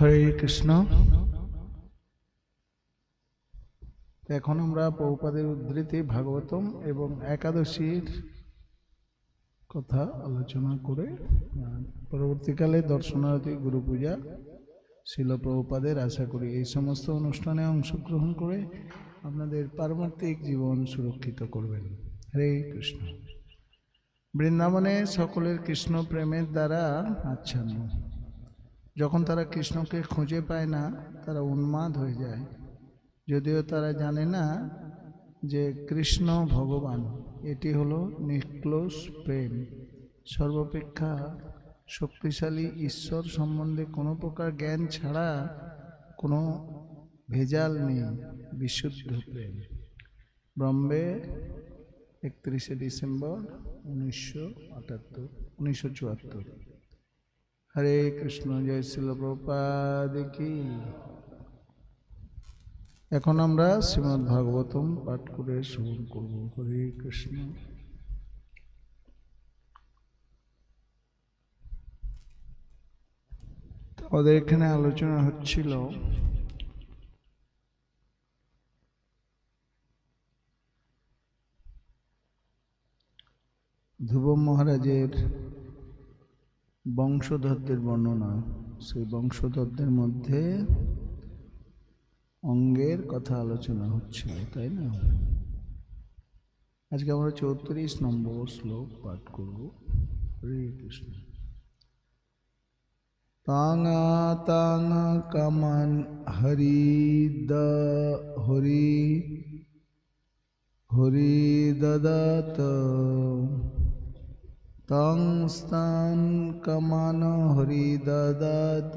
হরে কৃষ্ণ। এখন আমরা পৌপাদের উদ্ধৃতি ভাগবতম এবং একাদশীর কথা আলোচনা করে পরবর্তীকালে দর্শনার্থী গুরু পূজা, শিল প্রভুপাদের আশা করি এই সমস্ত অনুষ্ঠানে অংশগ্রহণ করে আপনাদের পারমার্থিক জীবন সুরক্ষিত করবেন। হরে কৃষ্ণ। বৃন্দাবনে সকলের কৃষ্ণ প্রেমের দ্বারা আচ্ছন্ন। যখন তারা কৃষ্ণকে খুঁজে পায় না, তারা উন্মাদ হয়ে যায়। যদিও তারা জানে না যে কৃষ্ণ ভগবান, এটি হলো নিক্লোস প্রেম। সর্বাপেক্ষা শক্তিশালী ঈশ্বর সম্বন্ধে কোনো প্রকার জ্ঞান ছাড়া কোনো ভেজাল নেই, বিশুদ্ধ প্রেম। বম্বে একত্রিশে ডিসেম্বর উনিশশো আটাত্তর, উনিশশো চুয়াত্তর। হরে কৃষ্ণ, জয় শিল প্রপাদ কি। এখন আমরা শ্রীমদ্ ভাগবতম পাঠ করে শ্রবণ করব। হরে কৃষ্ণ। আমাদের এখানে আলোচনা হচ্ছিল ধ্রুব মহারাজের বংশধরদের বর্ণনা, সেই বংশধরদের মধ্যে অঙ্গের কথা আলোচনা হচ্ছিল তাই না? আজকে আমরা চৌত্রিশ নম্বর শ্লোক পাঠ করব। হরে কৃষ্ণ। তাঙা তাঙা কামান হরি দ হরি হরি দদাত তং স্তান কমান হরি দদাত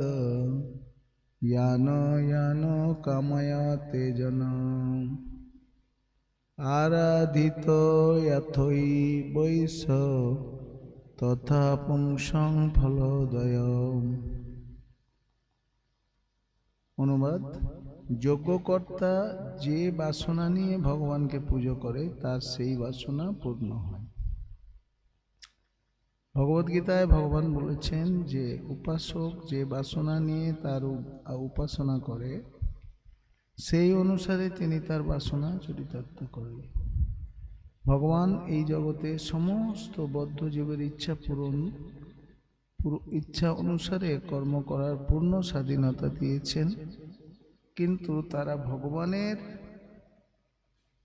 ইয়ান ইয়ান কাময়াতে জন। আরাধিত যথৈ বৈশ, তথা পুংসং ফলোদয় অনুবাদ, যজ্ঞকর্তা যে বাসনা নিয়ে ভগবানকে পুজো করে, তার সেই বাসনা পূর্ণ হয়। ভগবদ্গীতায় ভগবান বলেছেন যে উপাসক যে বাসনা নিয়ে তার উপাসনা করে, সেই অনুসারে তিনি তার বাসনা চরিতার্থ করেন ভগবান এই জগতে সমস্ত বদ্ধ জীবের ইচ্ছা পূরণ ইচ্ছা অনুসারে কর্ম করার পূর্ণ স্বাধীনতা দিয়েছেন, কিন্তু তারা ভগবানের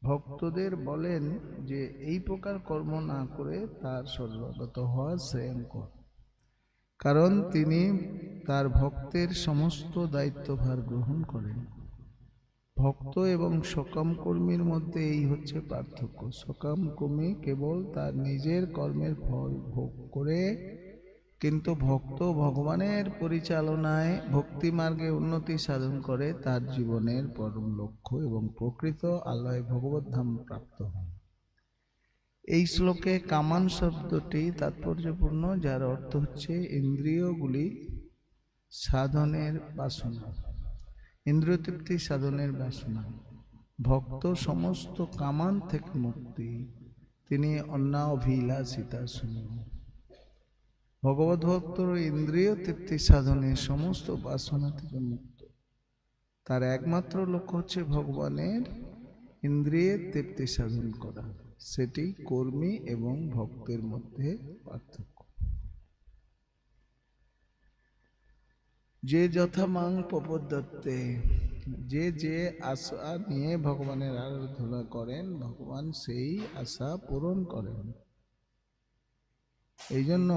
ভক্তদের বলেন যে, এই প্রকার কর্ম না করে তার স্বর্গগত হওয়া শ্রেয়ঙ্কর। কারণ তিনি তার ভক্তের সমস্ত দায়িত্বভার গ্রহণ করেন। ভক্ত এবং সকাম কর্মীর মধ্যে এই হচ্ছে পার্থক্য। সকাম কর্মী কেবল তার নিজের কর্মের ফল ভোগ করে কিন্তু ভক্ত ভগবানের পরিচালনায় ভক্তি মার্গে উন্নতি সাধন করে, তার জীবনের পরম লক্ষ্য এবং প্রকৃত ভগবত ধাম প্রাপ্ত হন এই শ্লোকে কামান শব্দটি তাৎপর্যপূর্ণ, যার অর্থ হচ্ছে ইন্দ্রিয়গুলি সাধনের বাসনা ইন্দ্রিয় তৃপ্তি সাধনের বাসনা। ভক্ত সমস্ত কামান থেকে মুক্তি, তিনি অন্যাভিলাষিতা শুনুন। ভগবত ভক্তর ইন্দ্রিয় তৃপ্তি সাধনে সমস্ত বাসনা থেকে মুক্ত। তার একমাত্র লক্ষ্য হচ্ছে ভগবানের ইন্দ্রিয়ের তৃপ্তি সাধন করা। সেটি কর্মী এবং ভক্তের মধ্যে পার্থক্য। যে যথা মাং প্রপদ্যত্তে যে যে আশা নিয়ে ভগবানের আরাধনা করেন, ভগবান সেই আশা পূরণ করেন। এই জন্য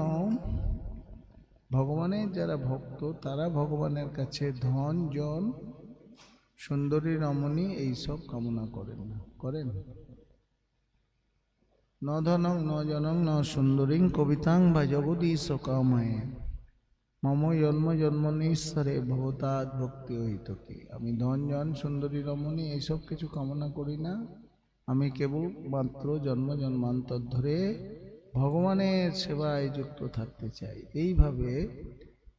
ভগবানের যারা ভক্ত, তারা ভগবানের কাছে ধন, জন, সুন্দরী, রমণী এইসব কামনা করেন না। করেন? ন ধনং, ন জনং, ন সুন্দরীং কবিতাং বা জগদীশ কামায়। মম জন্ম জন্মনীশ্বরে ভবতাৎ ভক্তি হইত কি আমি ধন, জন, সুন্দরী, রমণী এইসব কিছু কামনা করি না। আমি কেবল মাত্র জন্ম জন্মান্তর ধরে ভগবানের সেবায় যুক্ত থাকতে চাই। এইভাবে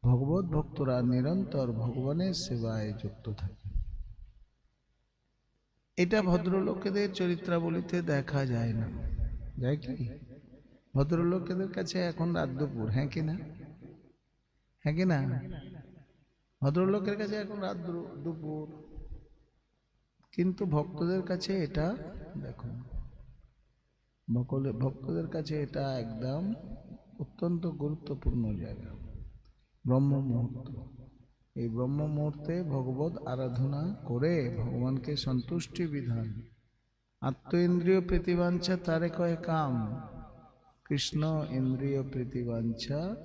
ভগবত ভক্তরা নিরন্তর ভগবানের সেবায় যুক্ত থাকে। এটা ভদ্রলোকেদের চরিত্রাবলিতে দেখা যায় না। যায় কি? ভদ্রলোকেদের কাছে এখন রাত দুপুর হ্যাঁ কি না? হ্যাঁ কি না? ভদ্রলোকের কাছে এখন রাত দুপুর। কিন্তু ভক্তদের কাছে এটা, দেখুন ভকলে- ভক্তদের কাছে এটা একদম অত্যন্ত গুরুত্বপূর্ণ জায়গা। ব্রহ্ম মুহূর্ত। এই ব্রহ্ম মুহূর্তে ভগবত আরাধনা করে ভগবানকে সন্তুষ্টি বিধান। আত্ম ইন্দ্রিয় প্রীতিবাঞ্ছা তারে কয় কাম। কৃষ্ণ ইন্দ্রিয় প্রীতিবাঞ্ছা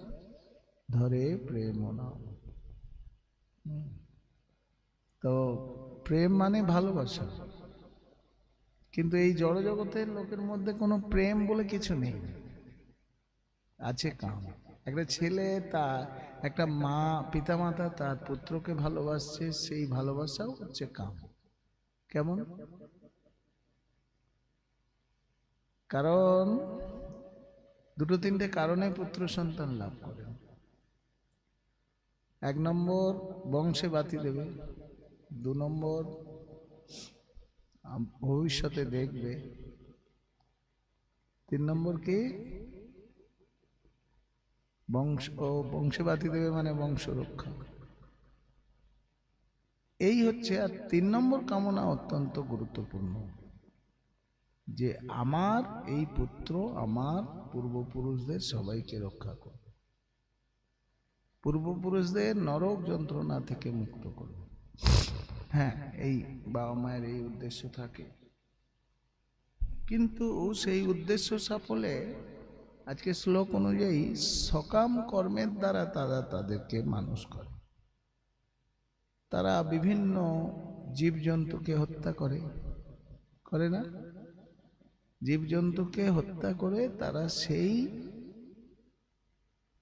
ধরে প্রেম নাম। তো প্রেম মানে ভালোবাসা। কিন্তু এই জড় জগতের লোকের মধ্যে কোনো প্রেম বলে কিছু নেই। আছে কাম। একটা ছেলে তা একটা মা, পিতামাতা তার পুত্রকে ভালোবাসছে, সেই ভালোবাসাও হচ্ছে কাম। কেমন? কারণ দুটো তিনটে কারণে পুত্র সন্তান লাভ করে। এক নম্বর, বংশে বাতি দেবে। দু নম্বর ভবিষ্যতে দেখবে। তিন নম্বর কি? বংশ, ও বংশে বাতি দেবে মানে বংশ রক্ষা এই হচ্ছে, আর তিন নম্বর কামনা অত্যন্ত গুরুত্বপূর্ণ। যে আমার এই পুত্র, আমার পূর্বপুরুষদের সবাইকে রক্ষা করবে। পূর্বপুরুষদের নরক যন্ত্রণা থেকে মুক্ত করবে। হ্যাঁ এই বাবা মায়ের এই উদ্দেশ্য থাকে। কিন্তু সেই উদ্দেশ্য সাফলে আজকে শ্লোক অনুযায়ী সকাম কর্মের দ্বারা তারা তাদেরকে মানুষ করে। তারা বিভিন্ন জীবজন্তুকে হত্যা করে। করে না? জীবজন্তুকে হত্যা করে তারা সেই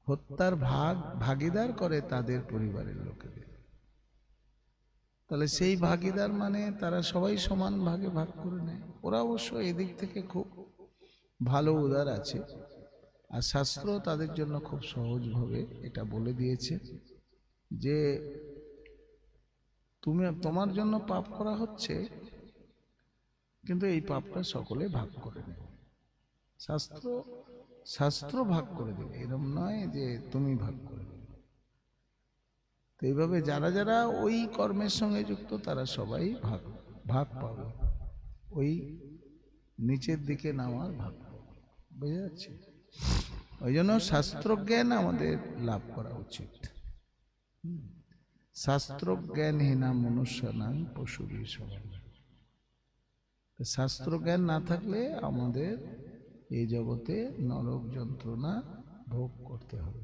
হত্যার ভাগ, ভাগিদার করে তাদের পরিবারের লোকেদের। তাহলে সেই ভাগিদার মানে তারা সবাই সমান ভাগে ভাগ করে নেয়। ওরা অবশ্য এদিক থেকে খুব ভালো উদার আছে। আর শাস্ত্র তাদের জন্য খুব সহজভাবে এটা বলে দিয়েছে যে, তুমি তোমার জন্য পাপ করা হচ্ছে, কিন্তু এই পাপটা সকলে ভাগ করে নেবে। শাস্ত্র শাস্ত্র ভাগ করে দেবে। এরকম নয় যে তুমি ভাগ করে এইভাবে যারা যারা ওই কর্মের সঙ্গে যুক্ত, তারা সবাই ভাগ ভাগ পাবে। ওই নিচের দিকে নামার ভাগ বুঝা যাচ্ছে? ওই জন্য শাস্ত্রজ্ঞান আমাদের লাভ করা উচিত। শাস্ত্রজ্ঞানহীনা মনুষ্য নাম পশুরই শাস্ত্রজ্ঞান না থাকলে আমাদের এই জগতে নরক যন্ত্রণা ভোগ করতে হবে।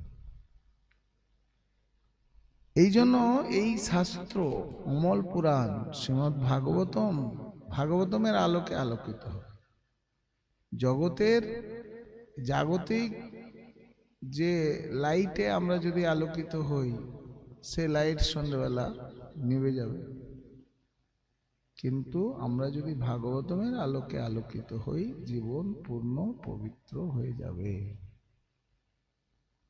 এই জন্য এই শাস্ত্র অমল পুরাণ শ্রীমৎ ভাগবতম, ভাগবতমের আলোকে আলোকিত জগতের জাগতিক যে লাইটে আমরা যদি আলোকিত হই, সে লাইট সন্ধ্যেবেলা নিভে যাবে। কিন্তু আমরা যদি ভাগবতমের আলোকে আলোকিত হই, জীবন পূর্ণ পবিত্র হয়ে যাবে।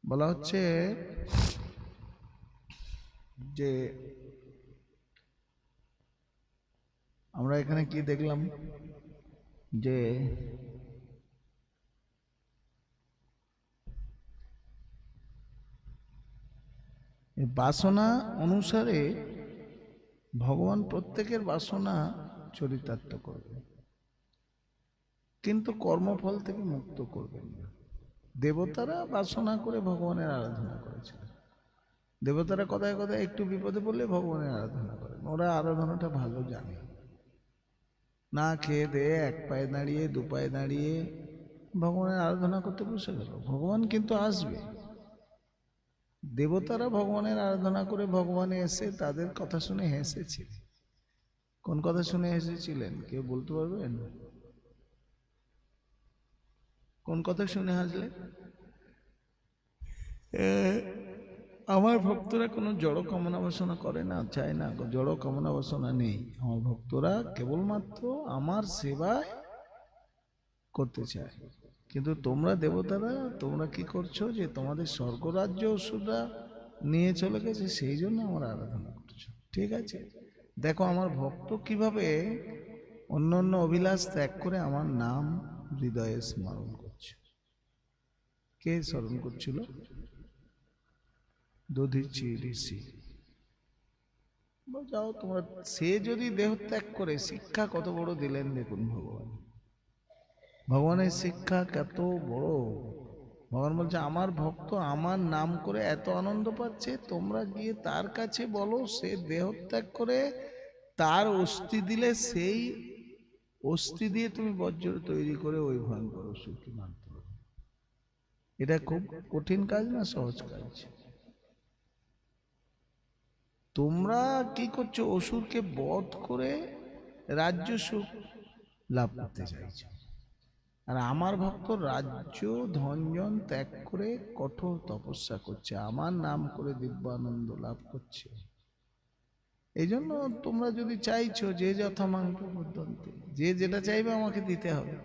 বলা হচ্ছে যে আমরা এখানে কি দেখলাম? যে বাসনা অনুসারে ভগবান প্রত্যেকের বাসনা চরিতার্থ করবে। কিন্তু কর্মফল থেকে মুক্ত করবেন না। দেবতারা বাসনা করে ভগবানের আরাধনা করেছিলেন। দেবতারা কথায় কথায় একটু বিপদে পড়লে ভগবানের আরাধনা করেন। ওরা আরাধনাটা ভালো জানে। না খেয়ে দেয়ে এক পায়ে দাঁড়িয়ে দু পায়ে দাঁড়িয়ে ভগবানের আরাধনা করতে বসে গেল। ভগবান কিন্তু আসবে। দেবতারা ভগবানের আরাধনা করে ভগবানে এসে তাদের কথা শুনে হেসেছে। কোন কথা শুনে হেসেছিলেন? কেউ বলতে পারবেন? কোন কথা শুনে হাসলে এ, আমার ভক্তরা কোনো জড় কামনা বাসনা করে না, চায় না, জড় কামনা বাসনা নেই। আমার ভক্তরা কেবলমাত্র আমার সেবায় করতে চায়। কিন্তু তোমরা দেবতারা, তোমরা কি করছ যে তোমাদের স্বর্গরাজ্য ওষুধরা নিয়ে চলে গেছে, সেই জন্য আমার আরাধনা করছ। ঠিক আছে? দেখো, আমার ভক্ত কীভাবে অন্য অন্য অভিলাষ ত্যাগ করে আমার নাম হৃদয়ে স্মরণ করছে। কে স্মরণ করছিল? ঋষি বলো, যাও তোমরা সে যদি দেহ ত্যাগ করে শিক্ষা কত বড় দিলেন দেখুন ভগবান। ভগবানের শিক্ষা কত বড়। ভগবান বলছে আমার ভক্ত আমার নাম করে এত আনন্দ পাচ্ছে তোমরা গিয়ে তার কাছে বলো সে দেহ ত্যাগ করে তার অস্থি দিলে সেই অস্থি দিয়ে তুমি বজ্র তৈরি করে ওই ভয়ঙ্কর অসুরকে মানতে এটা খুব কঠিন কাজ না সহজ কাজ? তোমরা কি করছ? অসুরকে বধ করে রাজ্য সুখ লাভ করতে চাইছো। আর আমার ভক্ত রাজ্য ধনজন ত্যাগ করে কঠোর তপস্যা করছে। আমার নাম করে দিব্যানন্দ লাভ করছে। এই জন্য তোমরা যদি চাইছো যে যথা মাংস পদ্ধতি যে যেটা চাইবে আমাকে দিতে হবে।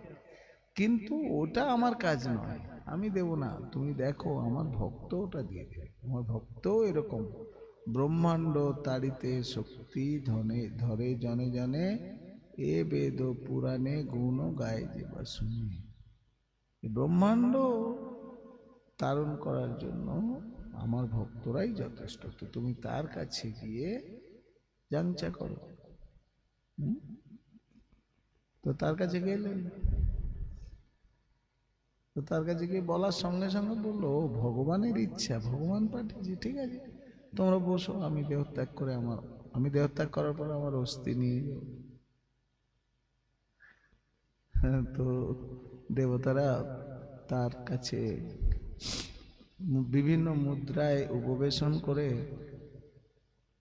কিন্তু ওটা আমার কাজ নয়। আমি দেব না। তুমি দেখো, আমার ভক্ত ওটা দিয়ে দেবে। আমার ভক্তও এরকম। ব্রহ্মাণ্ড তাড়িতে শক্তি ধনে ধরে জনে জনে এ বেদ পুরাণে গুণ গায়ে যে বা শুনি ব্রহ্মাণ্ড তারণ করার জন্য আমার ভক্তরাই যথেষ্ট। তো তুমি তার কাছে গিয়ে জাংচা করো? তো তার কাছে গেলেন তো তার কাছে গিয়ে বলার সঙ্গে সঙ্গে বলল "ও, ভগবানের ইচ্ছা ভগবান পাঠিয়েছে ঠিক আছে। তোমরা বসো আমি দেহত্যাগ করে আমার আমি দেহত্যাগ করার পর আমার অস্থি নিয়ে যাব হ্যাঁ, তো দেবতারা তার কাছে বিভিন্ন মুদ্রায় উপবেশন করে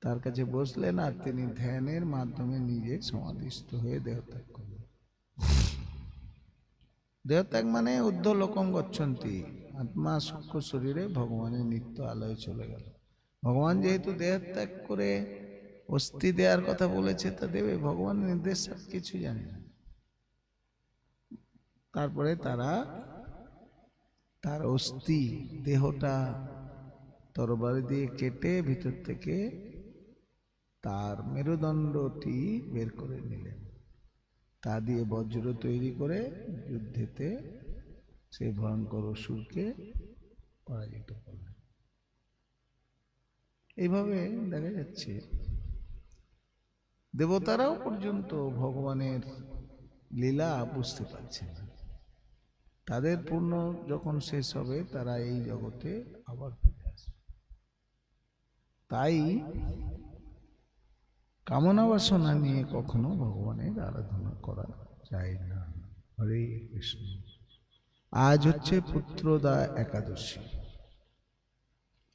তার কাছে বসলেন আর তিনি ধ্যানের মাধ্যমে নিজে সমাধিস্থ হয়ে দেহত্যাগ করলেন। দেহত্যাগ মানে ঊর্ধ্ব লোকম গচ্ছন্তি আত্মা সূক্ষ্ম শরীরে ভগবানের নিত্য আলয়ে চলে গেল। ভগবান যেহেতু দেহত্যাগ করে অস্থি দেওয়ার কথা বলেছে, তা দেবে ভগবানের নির্দেশ কিছু জানে। না তারপরে তারা, তার অস্থি দেহটা তরবারি দিয়ে কেটে ভিতর থেকে তার মেরুদণ্ডটি বের করে নিলেন। তা দিয়ে বজ্র তৈরি করে যুদ্ধেতে সেই ভয়ঙ্কর অসুরকে পরাজিত করলেন। এইভাবে দেখা যাচ্ছে। দেবতারাও পর্যন্ত ভগবানের লীলা বুঝতে পারছে না। তাদের পূর্ণ যখন শেষ হবে, তারা এই জগতে আবার ফিরে আসবে। তাই কামনা বাসনা নিয়ে কখনো ভগবানের আরাধনা করা যায় না। হরে কৃষ্ণ। আজ হচ্ছে পুত্রদা একাদশী।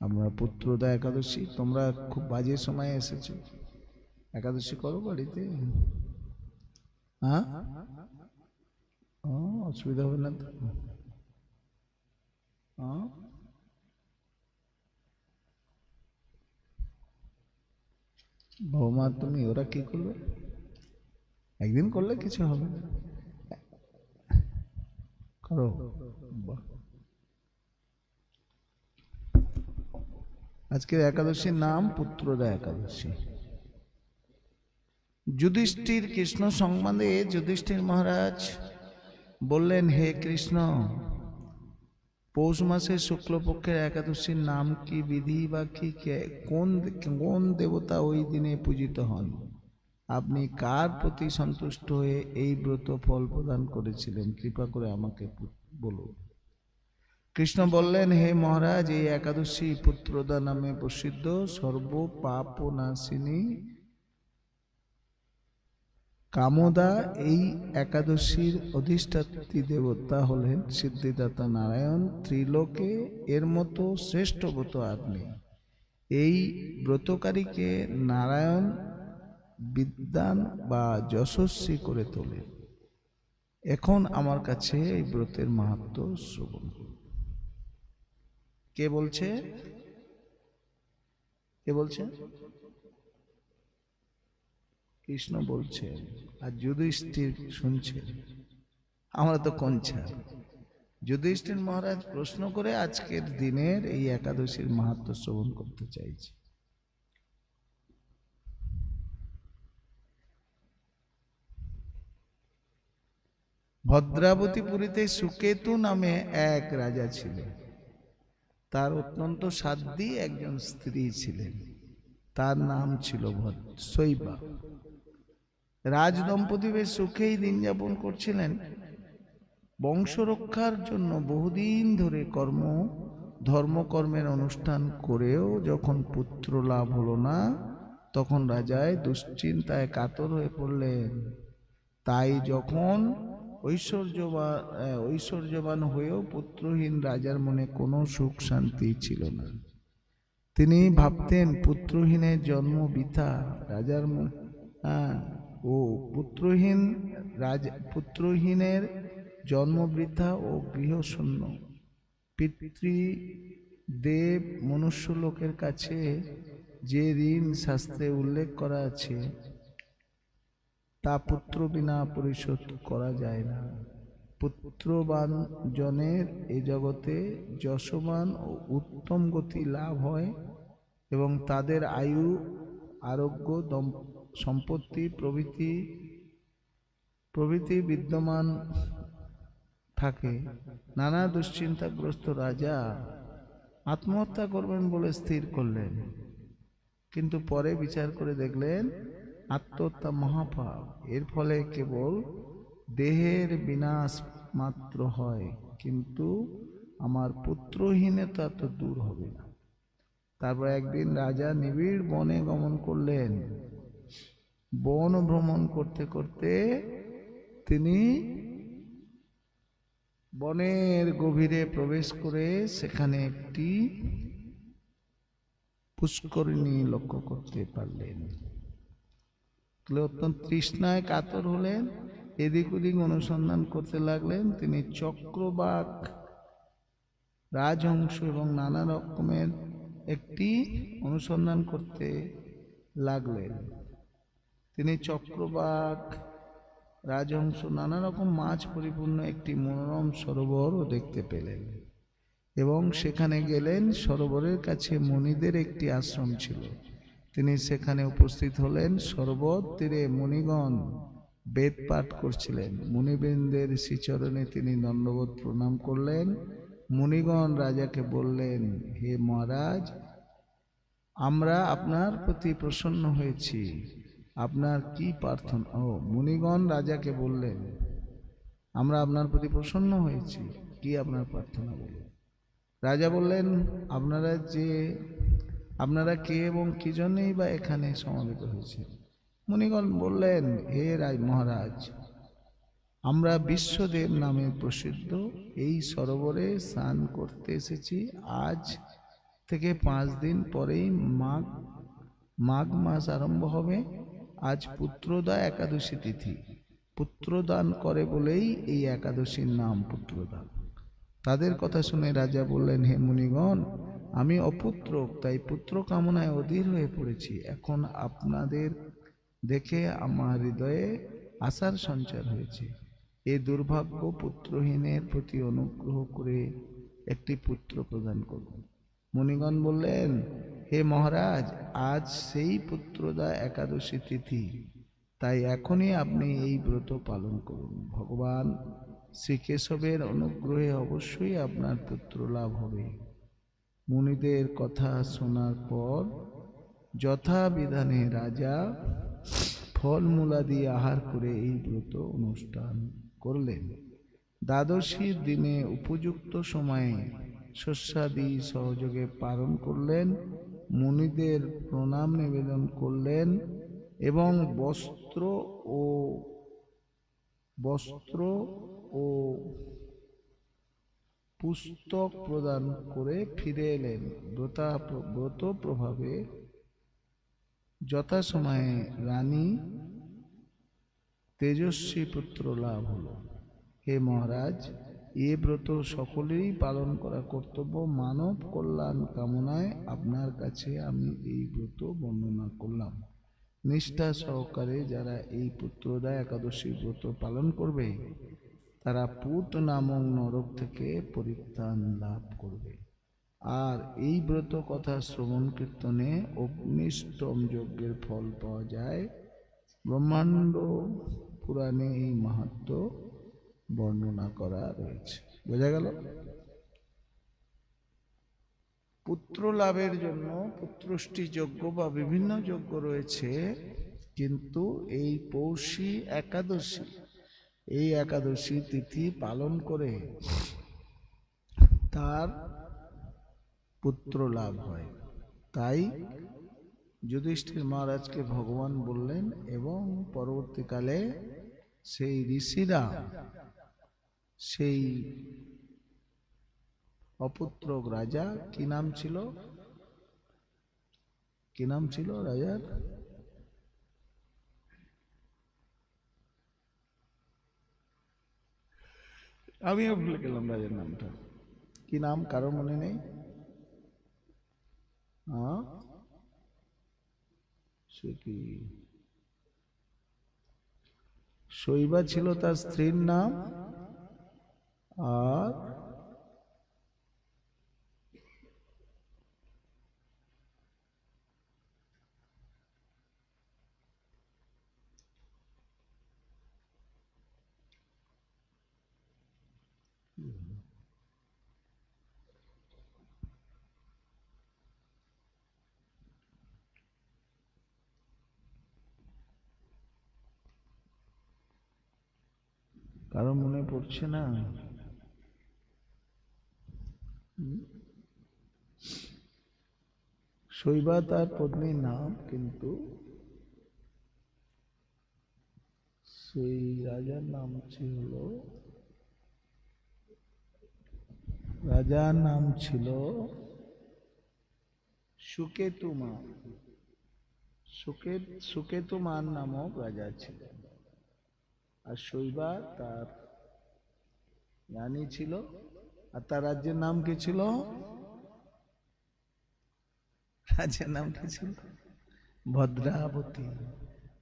আমরা পুত্রদা একাদশী, তোমরা খুব বাজে সময় এসেছ। একাদশী করো বাড়িতে। হ্যাঁ অসুবিধা হবে না তো? বৌমা, তুমি ওরা কি করবে একদিন করলে কিছু হবে না। করো। বাহ। আজকের একাদশীর নাম পুত্রদা একাদশী। যুধিষ্ঠির কৃষ্ণ সংবাদে যুধিষ্ঠির মহারাজ বললেন, হে কৃষ্ণ, পৌষ মাসের শুক্লপক্ষের একাদশীর নাম কি বিধি বা কে- কোন কোন দেবতা ওই দিনে পূজিত হন? আপনি কার প্রতি সন্তুষ্ট হয়ে এই ব্রত ফল প্রদান করেছিলেন? কৃপা করে আমাকে বলুন। কৃষ্ণ বললেন, হে মহারাজ, এই একাদশী পুত্রদা নামে প্রসিদ্ধ সর্ব পাপ নাশিনী কামদা এই একাদশীর অধিষ্ঠাত্রী দেবতা হলেন সিদ্ধিদাতা নারায়ণ ত্রিলোকে এর মতো শ্রেষ্ঠ ব্রত আর নেই এই ব্রতকারীকে নারায়ণ বিদ্যান বা যশস্বী করে তোলেন। এখন আমার কাছে এই ব্রতের মাহাত্ম শ্রবণ কে বলছে? কে বলছে? কৃষ্ণ বলছে, আর যুধিষ্ঠির শুনছে, আমরা তো কঞ্চা। যুধিষ্ঠির মহারাজ প্রশ্ন করে আজকের দিনের এই একাদশীর মাহাত্ম শ্রবণ করতে চাইছে। ভদ্রাবতীপুরীতে সুকেতু নামে এক রাজা ছিলেন। তার অত্যন্ত সাধ্বী একজন স্ত্রী ছিলেন। তার নাম ছিল শৈবা। রাজ দম্পতি বেশ সুখেই দিন যাপন করছিলেন। বংশ রক্ষার জন্য বহুদিন ধরে কর্ম, ধর্মকর্মের অনুষ্ঠান করেও যখন পুত্র লাভ হলো না, তখন রাজায় দুশ্চিন্তায় কাতর হয়ে পড়লেন। তাই যখন ঐশ্বর্যবান ঐশ্বর্যবান হয়েও পুত্রহীন রাজার মনে কোনো সুখ শান্তি ছিল না। তিনি ভাবতেন পুত্রহীনের জন্ম বৃথা রাজার হ্যাঁ, ও পুত্রহীন রাজ পুত্রহীনের জন্ম বৃথা ও গৃহশূন্য। পিতৃ দেব মনুষ্য লোকের কাছে যে ঋণ শাস্ত্রে উল্লেখ করা আছে তা পুত্র বিনা পরিশোধ করা যায় না। পুত্রবান জনের এ জগতে যশমান ও উত্তম গতি লাভ হয় এবং তাদের আয়ু, আরোগ্য, দম- সম্পত্তি, প্রভৃতি প্রভৃতি বিদ্যমান থাকে। নানা দুশ্চিন্তাগ্রস্ত রাজা আত্মহত্যা করবেন বলে স্থির করলেন। কিন্তু পরে বিচার করে দেখলেন আত্মহত্যা মহাপাপ। এর ফলে কেবল দেহের বিনাশ মাত্র হয়, কিন্তু আমার পুত্রহীনতা তো দূর হবে না। তারপর একদিন রাজা নিবিড় বনে গমন করলেন। বন ভ্রমণ করতে করতে তিনি বনের গভীরে প্রবেশ করে সেখানে একটি পুষ্করিণী লক্ষ্য করতে পারলেন। তাহলে অত্যন্ত তৃষ্ণায় কাতর হলেন, এদিক ওদিক অনুসন্ধান করতে লাগলেন, তিনি চক্রবাক রাজহংস এবং নানা রকমের একটি অনুসন্ধান করতে লাগলেন। তিনি চক্রবাক রাজহংস নানা রকম মাছ পরিপূর্ণ একটি মনোরম সরোবরও দেখতে পেলেন এবং সেখানে গেলেন। সরোবরের কাছে মুনিদের একটি আশ্রম ছিল। তিনি সেখানে উপস্থিত হলেন। সরোবর তীরে মুনিগণ বেদ পাঠ করছিলেন। মুনিবৃন্দের শ্রীচরণে তিনি দণ্ডবোধ প্রণাম করলেন। মুনিগণ রাজাকে বললেন, হে মহারাজ, আমরা আপনার প্রতি প্রসন্ন হয়েছি। আপনার কি প্রার্থনা? ও মুনিগণ রাজাকে বললেন, আমরা আপনার প্রতি প্রসন্ন হয়েছি। কি আপনার প্রার্থনা বলুন? রাজা বললেন, আপনারা যে আপনারা কে এবং কি জন্যই বা এখানে সমাবেত হয়েছে মুনিগণ বললেন, হে রাজ মহারাজ, আমরা বিশ্বদেব নামে প্রসিদ্ধ এই সরোবরে স্নান করতে এসেছি। আজ থেকে পাঁচ দিন পরেই মাঘ মাঘ মাস আরম্ভ হবে। আজ পুত্রদা একাদশী তিথি। পুত্রদান করে বলেই এই একাদশীর নাম পুত্রদান তাদের কথা শুনে রাজা বললেন, হে মুনিগণ আমি অপুত্র তাই পুত্র কামনায় অধীর হয়ে পড়েছি। এখন আপনাদের দেখে আমার হৃদয়ে আশার সঞ্চার হয়েছে। এই দুর্ভাগ্য পুত্রহীনের প্রতি অনুগ্রহ করে একটি পুত্র প্রদান করুন। মুনিগণ বললেন, হে মহারাজ, আজ সেই পুত্রদা একাদশী তিথি। তাই এখনই আপনি এই ব্রত পালন করুন। ভগবান শ্রীকেশবের অনুগ্রহে অবশ্যই আপনার পুত্র লাভ হবে। মুনিদের কথা শোনার পর যথাবিধানে রাজা ফলমূলাদি আহার করে এই ব্রত অনুষ্ঠান করলেন। দ্বাদশীর দিনে উপযুক্ত সময়ে শস্যাদি সহযোগে পালন করলেন, মুনিদের প্রণাম নিবেদন করলেন এবং বস্ত্র ও বস্ত্র ও পুস্তক প্রদান করে ফিরে এলেন। ব্রতা ব্রত প্রভাবে যথাসময়ে রানী তেজস্বী পুত্র লাভ হল। হে মহারাজ, এ ব্রত সকলেরই পালন করা কর্তব্য। মানব কল্যাণ কামনায় আপনার কাছে আমি এই ব্রত বর্ণনা করলাম। নিষ্ঠা সহকারে যারা এই পুত্রদা একাদশী ব্রত পালন করবে তারা পুত নামক নরক থেকে পরিত্রাণ লাভ করবে। আর এই ব্রত কথা শ্রবণ কীর্তনে অগ্নিষ্টম যজ্ঞের ফল পাওয়া যায়। ব্রহ্মাণ্ড পুরাণে এই মাহাত্ম বর্ণনা করা রয়েছে। বোঝা গেল? পুত্র লাভের জন্য পুত্রষ্টি যজ্ঞ বা বিভিন্ন যজ্ঞ রয়েছে, কিন্তু এই পৌষী একাদশী এই একাদশী তিথি পালন করে তার পুত্র লাভ হয়। তাই যুধিষ্ঠির মহারাজকে ভগবান বললেন, এবং পরবর্তীকালে সেই ঋষিরা সেই অপুত্রক রাজা, কি নাম ছিল? কি নাম ছিল রাজার? আমিও ভুলে গেলাম রাজের নামটা। কি নাম? কারও মনে নেই? সে কি? শৈবা ছিল তার স্ত্রীর নাম। আর কারও মনে পড়ছে না? শৈবা তার পত্নীর নাম কিন্তু সেই রাজার নাম ছিল রাজার নাম ছিল সুকেতুমা। সুকে সুকেতুমান নামক রাজা ছিলেন। আর শৈবা তার রানী ছিল। আর তার রাজ্যের নাম কি ছিল? রাজ্যের নাম কি ছিল? ভদ্রাবতী।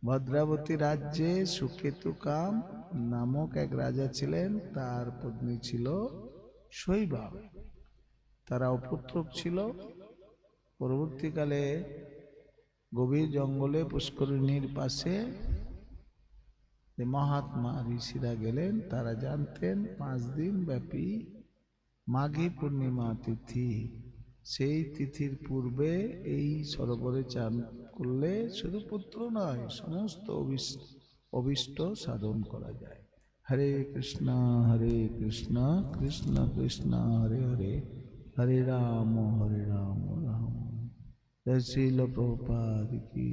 ভদ্রাবতী রাজ্যে সুকেতুকাম নামক এক রাজা ছিলেন। তার পত্নী ছিল শৈবা। তারা অপুত্রক ছিল। পরবর্তীকালে গভীর জঙ্গলে পুষ্করিণীর পাশে যে মহাত্মা ঋষিরা গেলেন, তারা জানতেন পাঁচ দিন ব্যাপী মাঘী পূর্ণিমা তিথি। সেই তিথির পূর্বে এই সরোবরে চান করলে শুধু পুত্র নয়, সমস্ত অভিষ্ট সাধন করা যায়। হরে কৃষ্ণ হরে কৃষ্ণ কৃষ্ণ কৃষ্ণ, হরে হরে হরে রাম হরে রাম রাম। জয় শ্রীল প্রভুপাদ কি